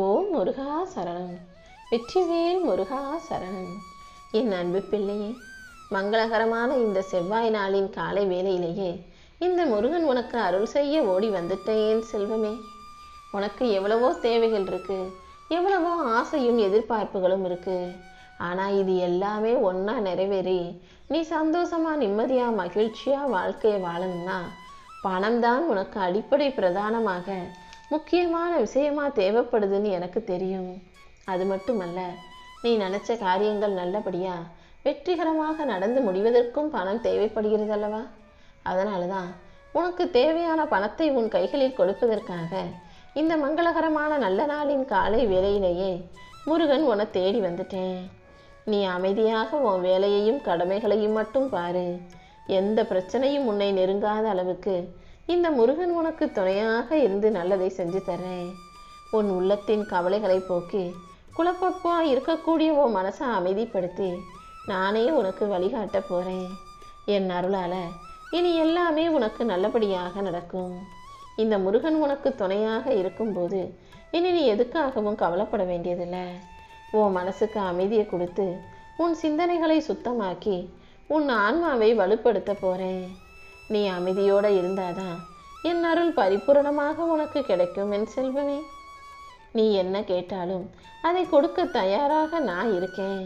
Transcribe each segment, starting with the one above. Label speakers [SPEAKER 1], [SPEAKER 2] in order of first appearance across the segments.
[SPEAKER 1] ஓம் முருகா சரணம். வெற்றிவேல் முருகா சரணம். என் அன்பு பிள்ளையே மங்களகரமான இந்த செவ்வாய் நாளின் காலை வேளையிலேயே இந்த முருகன் உனக்கு அருள் செய்ய ஓடி வந்துட்டேன் செல்வமே. உனக்கு எவ்வளவோ தேவைகள் இருக்கு எவ்வளவோ ஆசையும் எதிர்பார்ப்புகளும் இருக்கு. ஆனால் இது எல்லாமே ஒன்றா நிறைவேறி நீ சந்தோஷமா நிம்மதியாக மகிழ்ச்சியாக வாழ்க்கையை வாழணும்னா பணம் தான் உனக்கு அடிப்படை பிரதானமாக. முக்கியமான விஷயமா தேவைப்படுதுன்னு எனக்கு தெரியும். அது மட்டுமல்ல நீ நினைச்ச காரியங்கள் நல்லபடியா வெற்றிகரமாக நடந்து முடிவதற்கும் பணம் தேவைப்படுகிறது அல்லவா அதனால தான் உனக்கு தேவையான பணத்தை உன் கைகளில் கொடுப்பதற்காக இந்த மங்களகரமான நல்ல நாளின் காலை வேலையிலேயே முருகன் உன்னை தேடி வந்துட்டேன். நீ அமைதியாக உன் வேலையையும் கடமைகளையும் மட்டும் பாரு. எந்த பிரச்சனையும் உன்னை நெருங்காத அளவுக்கு இந்த முருகன் உனக்கு துணையாக இருந்து நல்லதை செஞ்சு தர்றேன் உன் உள்ளத்தின் கவலைகளை போக்கி குழப்பப்பா இருக்கக்கூடிய உன் மனசை அமைதிப்படுத்தி நானே உனக்கு வழிகாட்ட போறேன். என் அருளால இனி எல்லாமே உனக்கு நல்லபடியாக நடக்கும். இந்த முருகன் உனக்கு துணையாக இருக்கும்போது இனி நீ எதுக்காகவும் கவலைப்பட வேண்டியதில்லை. உன் மனசுக்கு அமைதியை கொடுத்து உன் சிந்தனைகளை சுத்தமாக்கி உன் ஆன்மாவை வலுப்படுத்த போறேன். நீ அமைதியோடு இருந்தாதான் என் அருள் பரிபூரணமாக உனக்கு கிடைக்கும் என் செல்வமே. நீ என்ன கேட்டாலும் அதை கொடுக்க தயாராக நான் இருக்கேன்.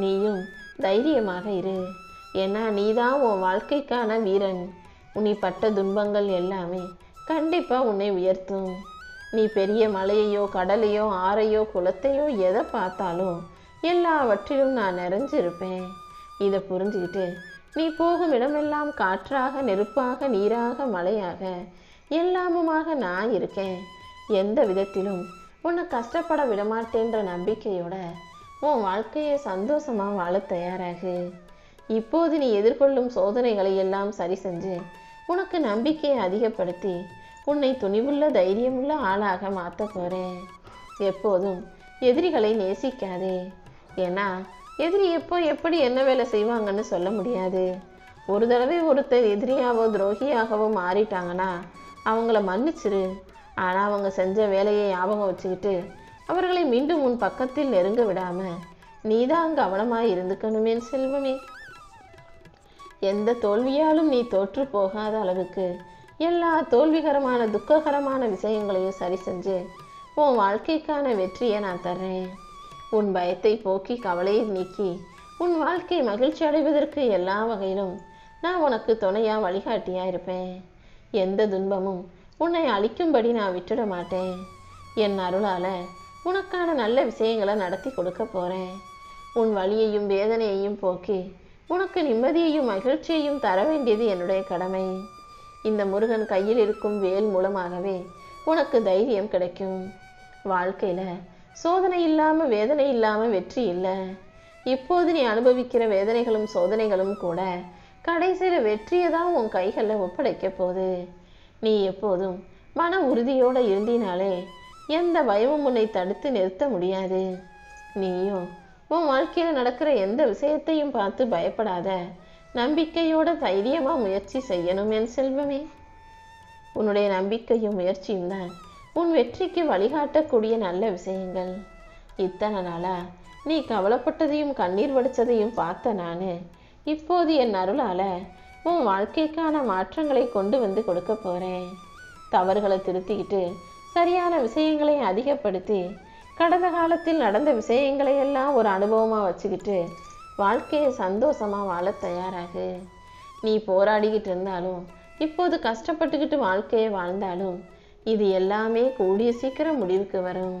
[SPEAKER 1] நீயும் தைரியமாக இரு. ஏன்னா நீதான் உன் வாழ்க்கைக்கான வீரன். உன்னை பட்ட துன்பங்கள் எல்லாமே கண்டிப்பாக உன்னை உயர்த்தும். நீ பெரிய மலையையோ கடலையோ ஆறையோ குளத்தையோ எதை பார்த்தாலும் எல்லாவற்றிலும் நான் நிறைஞ்சிருப்பேன். இதை புரிஞ்சுக்கிட்டு நீ போகும் இடமெல்லாம் காற்றாக நெருப்பாக நீராக மழையாக. எல்லாமுமாக நான் இருக்கேன். எந்த விதத்திலும் உன்னை கஷ்டப்பட விடமாட்டேன்ற நம்பிக்கையோட உன் வாழ்க்கையை சந்தோஷமாக வாழ தயாராகு. இப்போது நீ எதிர்கொள்ளும் சோதனைகளை எல்லாம் சரி செஞ்சு உனக்கு நம்பிக்கையை அதிகப்படுத்தி உன்னை துணிவுள்ள தைரியமுள்ள ஆளாக மாற்ற போறேன். எப்போதும் எதிரிகளை நேசிக்காதே. ஏன்னா எதிரி எப்போ எப்படி என்ன வேலை செய்வாங்கன்னு சொல்ல முடியாது. ஒரு தடவை ஒருத்தர் எதிரியாவோ துரோகியாகவோ மாறிட்டாங்கன்னா அவங்கள மன்னிச்சிரு. ஆனால் அவங்க செஞ்ச வேலையை ஞாபகம் வச்சுக்கிட்டு அவர்களை மீண்டும் உன் பக்கத்தில் நெருங்க விடாமல் நீதான் கவனமாக இருந்துக்கணுமே செல்வமே. எந்த தோல்வியாலும் நீ தோற்று போகாத அளவுக்கு எல்லா தோல்விகரமான துக்ககரமான விஷயங்களையும் சரி செஞ்சு உன் வாழ்க்கைக்கான வெற்றியை நான் தர்றேன். உன் பயத்தை போக்கி கவலையை நீக்கி உன் வாழ்க்கை மகிழ்ச்சி அடைவதற்கு எல்லா வகையிலும் நான் உனக்கு துணையா வழிகாட்டியா இருப்பேன். எந்த துன்பமும் உன்னை அழிக்கும்படி நான் விட்டுட மாட்டேன். என் அருளால உனக்கான நல்ல விஷயங்களை நடத்தி கொடுக்க போறேன். உன் வழியையும் வேதனையையும் போக்கி உனக்கு நிம்மதியையும் மகிழ்ச்சியையும் தர வேண்டியது என்னுடைய கடமை. இந்த முருகன் கையில் இருக்கும் வேல் மூலமாகவே உனக்கு தைரியம் கிடைக்கும். வாழ்க்கையில சோதனை இல்லாமல் வேதனை இல்லாமல் வெற்றி இல்லை. இப்போது நீ அனுபவிக்கிற வேதனைகளும் சோதனைகளும் கூட கடைசியில் வெற்றியை தான் உன் கைகளில் ஒப்படைக்க போகுது. நீ எப்போதும் மன உறுதியோடு இருந்தினாலே எந்த பயமும் உன்னை தடுத்து நிறுத்த முடியாது. நீயும் உன் வாழ்க்கையில் நடக்கிற எந்த விஷயத்தையும் பார்த்து பயப்படாத. நம்பிக்கையோட தைரியமாக முயற்சி செய்யணும் என் செல்வமே. உன்னுடைய நம்பிக்கையும் முயற்சியும் தான் உன் வெற்றிக்கு வழிகாட்டக்கூடிய நல்ல விஷயங்கள். இத்தனை நாளா நீ கவலைப்பட்டதையும் கண்ணீர் வடித்ததையும் பார்த்த நான். இப்போது என் அருளால் உன் வாழ்க்கைக்கான மாற்றங்களை கொண்டு வந்து கொடுக்க போகிறேன் தவறுகளை திருத்திக்கிட்டு சரியான விஷயங்களை அதிகப்படுத்தி கடந்த காலத்தில் நடந்த விஷயங்களை எல்லாம் ஒரு அனுபவமாக வச்சுக்கிட்டு வாழ்க்கையை சந்தோஷமாக வாழ தயாராகு. நீ போராடிக்கிட்டு இருந்தாலும் இப்போது கஷ்டப்பட்டுக்கிட்டு வாழ்க்கையை வாழ்ந்தாலும் இது எல்லாமே கூடிய சீக்கிரம் முடிவுக்கு வரும்.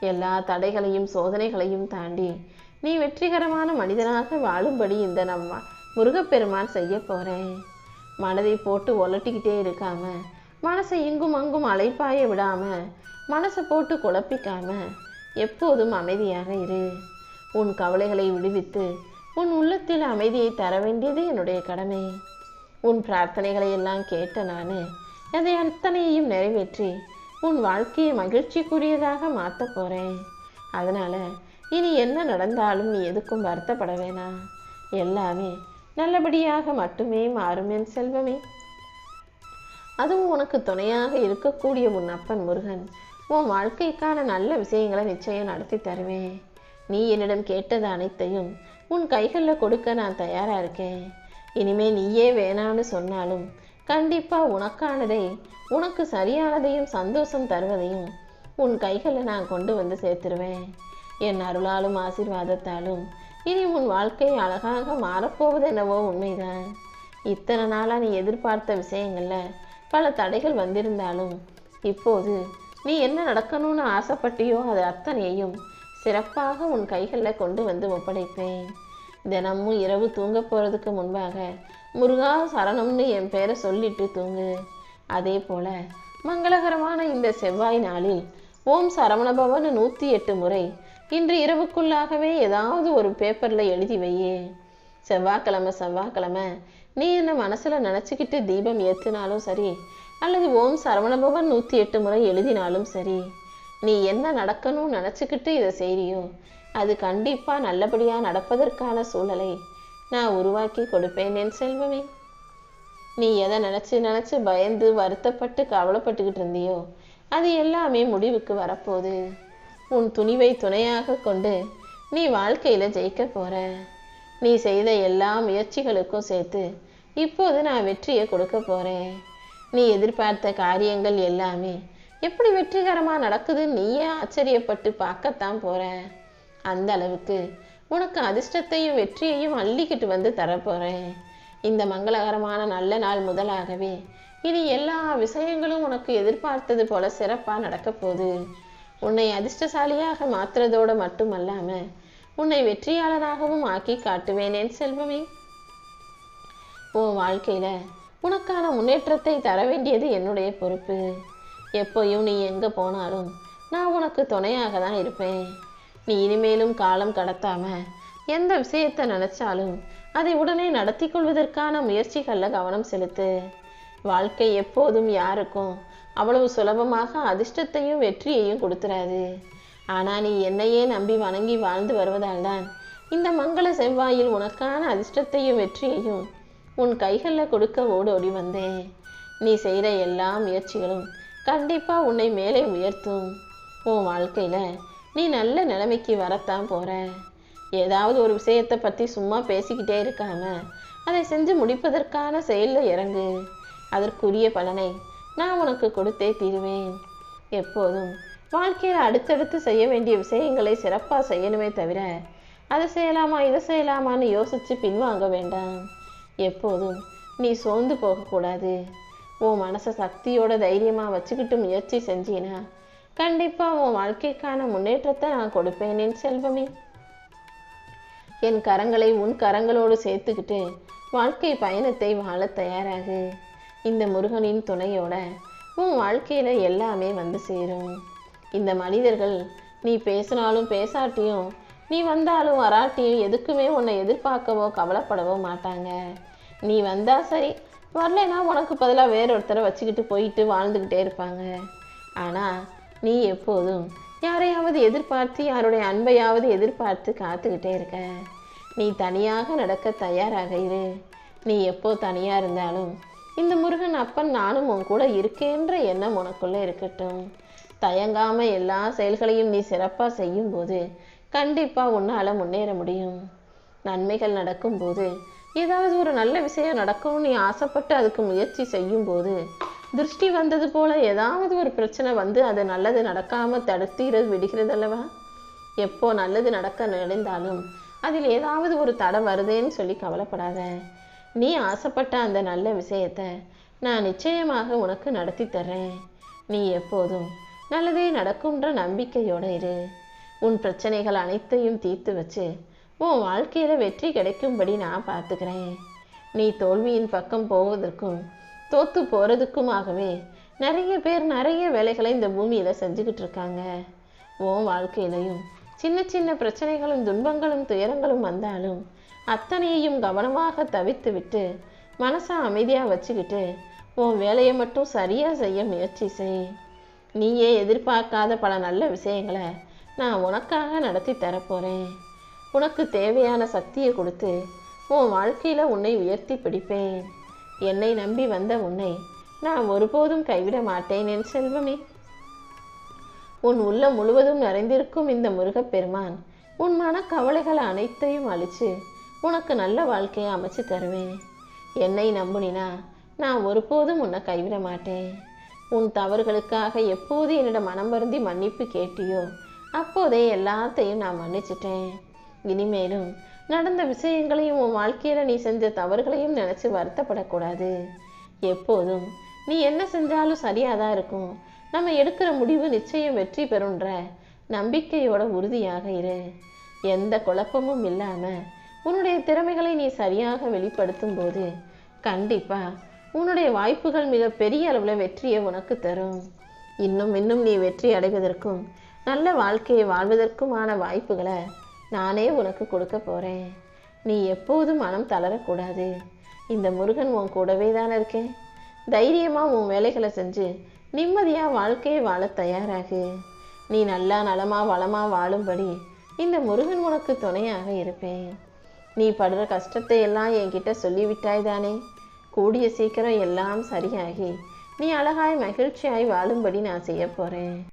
[SPEAKER 1] எல்லா தடைகளையும் சோதனைகளையும் தாண்டி நீ வெற்றிகரமான மனிதனாக வாழும்படி இந்த நம்ம முருகப்பெருமான் செய்ய போகிறேன் மனதை போட்டு ஒலட்டிக்கிட்டே இருக்காம மனசை இங்கும் அங்கும் அலைப்பாய விடாம மனசை போட்டு குழப்பிக்காம எப்போதும் அமைதியாக இரு. உன் கவலைகளை விடுவித்து உன் உள்ளத்தில் அமைதியை தர வேண்டியது என்னுடைய கடமை. உன் பிரார்த்தனைகளை எல்லாம் கேட்ட நான் அதை அத்தனையையும் நிறைவேற்றி உன் வாழ்க்கையை மகிழ்ச்சிக்குரியதாக மாற்ற போறேன். அதனால இனி என்ன நடந்தாலும் நீ எதுக்கும் வருத்தப்பட வேணாம் எல்லாமே நல்லபடியாக மட்டுமே மாறும் என் செல்வமே. அதுவும் உனக்கு துணையாக இருக்கக்கூடிய உன் அப்பன் முருகன் உன் வாழ்க்கைக்கான நல்ல விஷயங்களை நிச்சயம் நடத்தி தருவேன். நீ என்னிடம் கேட்டது அனைத்தையும் உன் கைகளில் கொடுக்க நான் தயாராக இருக்கேன். இனிமே நீயே வேணான்னு சொன்னாலும் கண்டிப்பாக உனக்கானதை உனக்கு சரியானதையும் சந்தோஷம் தருவதையும் உன் கைகளில் நான் கொண்டு வந்து சேர்த்துருவேன். என் அருளாலும் ஆசீர்வாதத்தாலும் இனி உன் வாழ்க்கை அழகாக மாறப்போவது என்னவோ உண்மைதான். இத்தனை நாளாக நீ எதிர்பார்த்த விஷயங்களில் பல தடைகள் வந்திருந்தாலும் இப்போது நீ என்ன நடக்கணும்னு ஆசைப்பட்டியோ அது அத்தனையையும் சிறப்பாக உன் கைகளில் கொண்டு வந்து ஒப்படைப்பேன். தினமும் இரவு தூங்க போகிறதுக்கு முன்பாக முருகா சரணம்னு என் பேரை சொல்லிட்டு தூங்கு. அதே போல மங்களகரமான இந்த செவ்வாய் நாளில் ஓம் சரவணபவன் நூற்றி எட்டு முறை இன்று இரவுக்குள்ளாகவே ஏதாவது ஒரு பேப்பரில் எழுதி வையே. செவ்வாய்க்கிழமை செவ்வாய்க்கிழமை நீ என்ன மனசில் நினச்சிக்கிட்டு தீபம் ஏற்றினாலும் சரி அல்லது ஓம் சரவணபவன் நூற்றி எட்டு முறை எழுதினாலும் சரி நீ என்ன நடக்கணும்னு நினச்சிக்கிட்டு இதை செய்கிறியோ அது கண்டிப்பாக நல்லபடியாக நடப்பதற்கான சூழலை நான் உருவாக்கி கொடுப்பேன் என் செல்வமே. நீ எதை நினச்சி நினச்சி பயந்து வருத்தப்பட்டு கவலைப்பட்டுக்கிட்டு இருந்தியோ அது எல்லாமே முடிவுக்கு வரப்போகுது. உன் துணிவை துணையாக கொண்டு நீ வாழ்க்கையில் ஜெயிக்க போற. நீ செய்த எல்லா முயற்சிகளுக்கும் சேர்த்து இப்போது நான் வெற்றியை கொடுக்க போறேன். நீ எதிர்பார்த்த காரியங்கள் எல்லாமே எப்படி வெற்றிகரமாக நடக்குதுன்னு நீயே ஆச்சரியப்பட்டு பார்க்கத்தான் போகிற அந்த அளவுக்கு. உனக்கு அதிர்ஷ்டத்தையும் வெற்றியையும் அள்ளிக்கிட்டு வந்து தரப்போகிறேன் இந்த மங்களகரமான நல்ல நாள் முதலாகவே இனி எல்லா விஷயங்களும் உனக்கு எதிர்பார்த்தது போல சிறப்பாக நடக்க போகுது. உன்னை அதிர்ஷ்டசாலியாக மாற்றுறதோடு மட்டுமல்லாமல் உன்னை வெற்றியாளராகவும் ஆக்கி காட்டுவேனேன் செல்வமே. உன் வாழ்க்கையில் உனக்கான முன்னேற்றத்தை தர வேண்டியது என்னுடைய பொறுப்பு. எப்போயும் நீ எங்கே போனாலும் நான் உனக்கு துணையாக தான் இருப்பேன். நீ இனிமேலும் காலம் கடத்தாம எந்த விஷயத்தை நினைச்சாலும் அதை உடனே நடத்தி கொள்வதற்கான முயற்சிகளில் கவனம் செலுத்து. வாழ்க்கை எப்போதும் யாருக்கும் அவ்வளவு சுலபமாக அதிர்ஷ்டத்தையும் வெற்றியையும் கொடுத்துறாது. ஆனால் நீ என்னையே நம்பி வணங்கி வாழ்ந்து வருவதால் தான் இந்த மங்கள செவ்வாயில் உனக்கான அதிர்ஷ்டத்தையும் வெற்றியையும் உன் கைகளில் கொடுக்க ஓடோடி வந்தேன். நீ செய்கிற எல்லா முயற்சிகளும் கண்டிப்பாக உன்னை மேலே உயர்த்தும். உன் வாழ்க்கையில் நீ நல்ல நிலைமைக்கு வரத்தான் போற ஏதாவது ஒரு விஷயத்தை பற்றி சும்மா பேசிக்கிட்டே இருக்காம அதை செஞ்சு முடிப்பதற்கான செயலில் இறங்கு. அதற்குரிய பலனை நான் உனக்கு கொடுத்தே தீருவேன். எப்போதும் வாழ்க்கையில் அடுத்தடுத்து செய்ய வேண்டிய விஷயங்களை சிறப்பாக செய்யணுமே தவிர அதை செய்யலாமா இதை செய்யலாமான்னு யோசித்து பின்வாங்க வேண்டாம். எப்போதும் நீ சோர்ந்து போகக்கூடாது. உன் மனசை சக்தியோட தைரியமாக வச்சுக்கிட்டு முயற்சி செஞ்சீனா கண்டிப்பாக உன் வாழ்க்கைக்கான முன்னேற்றத்தை நான் கொடுப்பேன் என் செல்வமே. என் கரங்களை உன் கரங்களோடு சேர்த்துக்கிட்டு வாழ்க்கை பயணத்தை வாழ தயாராகு. இந்த முருகனின் துணையோட உன் வாழ்க்கையில் எல்லாமே வந்து சேரும். இந்த மனிதர்கள் நீ பேசினாலும் பேசாட்டியும் நீ வந்தாலும் வராட்டியும் எதுக்குமே உன்னை எதிர்பார்க்கவோ கவலைப்படவோ மாட்டாங்க. நீ வந்தா சரி வரலைன்னா உனக்கு பதிலாக வேறொருத்தரை வச்சுக்கிட்டு போயிட்டு வாழ்ந்துக்கிட்டே இருப்பாங்க. ஆனால் நீ எப்போதும் யாரையாவது எதிர்பார்த்து யாருடைய அன்பையாவது எதிர்பார்த்து காத்துக்கிட்டே இருக்க. நீ தனியாக நடக்க தயாராக இரு. நீ எப்போ தனியாக இருந்தாலும் இந்த முருகன் அப்பன் நானும் உன் கூட இருக்கேன்ற எண்ணம் உனக்குள்ளே இருக்கட்டும். தயங்காம எல்லா செயல்களையும் நீ சிறப்பாக செய்யும்போது கண்டிப்பாக உன்னால் முன்னேற முடியும். நன்மைகள் நடக்கும்போது ஏதாவது ஒரு நல்ல விஷயம் நடக்கும்னு நீ ஆசைப்பட்டு அதுக்கு முயற்சி செய்யும்போது திருஷ்டி வந்தது போல ஏதாவது ஒரு பிரச்சனை வந்து அது நல்லது நடக்காம தடுத்தீரது விடுகிறது அல்லவா? எப்போ நல்லது நடக்க நடந்தாலும் அதில் ஏதாவது ஒரு தடை வருதேன்னு சொல்லி கவலைப்படாத. நீ ஆசைப்பட்ட அந்த நல்ல விஷயத்த நான் நிச்சயமாக உனக்கு நடத்தி தர்றேன். நீ எப்போதும் நல்லதே நடக்கும்ன்ற நம்பிக்கையோடு இரு. உன் பிரச்சனைகள் அனைத்தையும் தீர்த்து வச்சு உன் வாழ்க்கையில் வெற்றி கிடைக்கும்படி நான் பார்த்துக்கிறேன். நீ தோல்வியின் பக்கம் போவதற்கும் தோத்து போகிறதுக்குமாகவே நிறைய பேர் நிறைய வேலைகளை இந்த பூமியில் செஞ்சுக்கிட்டு இருக்காங்க. உன் வாழ்க்கையிலையும் சின்ன சின்ன பிரச்சனைகளும் துன்பங்களும் துயரங்களும் வந்தாலும் அத்தனையையும் கவனமாக தவித்து விட்டு மனசை அமைதியாக வச்சுக்கிட்டு உன் வேலையை மட்டும் சரியாக செய்ய முயற்சி செய். நீயே எதிர்பார்க்காத பல நல்ல விஷயங்களை நான் உனக்காக நடத்தி தரப்போகிறேன் உனக்கு தேவையான சக்தியை கொடுத்து உன் வாழ்க்கையில் உன்னை உயர்த்தி பிடிப்பேன். என்னை நம்பி வந்த உன்னை நான் ஒருபோதும் கைவிட மாட்டேன் என் செல்வமே. உன் உள்ளம் முழுவதும் நிறைந்திருக்கும் இந்த முருகப்பெருமான் உன் மன கவலைகள் அனைத்தையும் அழிச்சு உனக்கு நல்ல வாழ்க்கையை அமைச்சு தருவேன் என்னை நம்புனினா நான் ஒருபோதும் உன்னை கைவிட மாட்டேன். உன் தவறுகளுக்காக எப்போது என்னிடம் மனம் வருந்தி மன்னிப்பு கேட்டியோ அப்போதே எல்லாத்தையும் நான் மன்னிச்சிட்டேன். இனிமேலும் நடந்த விஷயங்களையும் உன் வாழ்க்கையில் நீ செஞ்ச தவறுகளையும் நினச்சி வருத்தப்படக்கூடாது. எப்போதும் நீ என்ன செஞ்சாலும் சரியாக தான் இருக்கும். நம்ம எடுக்கிற முடிவு நிச்சயம் வெற்றி பெறுன்ற நம்பிக்கையோட உறுதியாக இரு. எந்த குழப்பமும் இல்லாமல் உன்னுடைய திறமைகளை நீ சரியாக வெளிப்படுத்தும் போது கண்டிப்பாக உன்னுடைய வாய்ப்புகள் மிக பெரிய அளவில் வெற்றியை உனக்கு தரும். இன்னும் இன்னும் நீ வெற்றி அடைவதற்கும் நல்ல வாழ்க்கையை வாழ்வதற்குமான வாய்ப்புகளை நானே உனக்கு கொடுக்க போகிறேன் நீ எப்போதும் மனம் தளரக்கூடாது. இந்த முருகன் உன் கூடவே தானே இருக்கேன். தைரியமாக உன் வேலைகளை செஞ்சு நிம்மதியாக வாழ்க்கையை வாழ தயாராகு. நீ நல்லா நலமாக வளமாக வாழும்படி இந்த முருகன் உனக்கு துணையாக இருப்பேன். நீ படுற கஷ்டத்தை எல்லாம் என்கிட்ட சொல்லிவிட்டாய் தானே. கூடிய சீக்கிரம் எல்லாம் சரியாகி நீ அழகாய் மகிழ்ச்சியாய் வாழும்படி நான் செய்ய போகிறேன்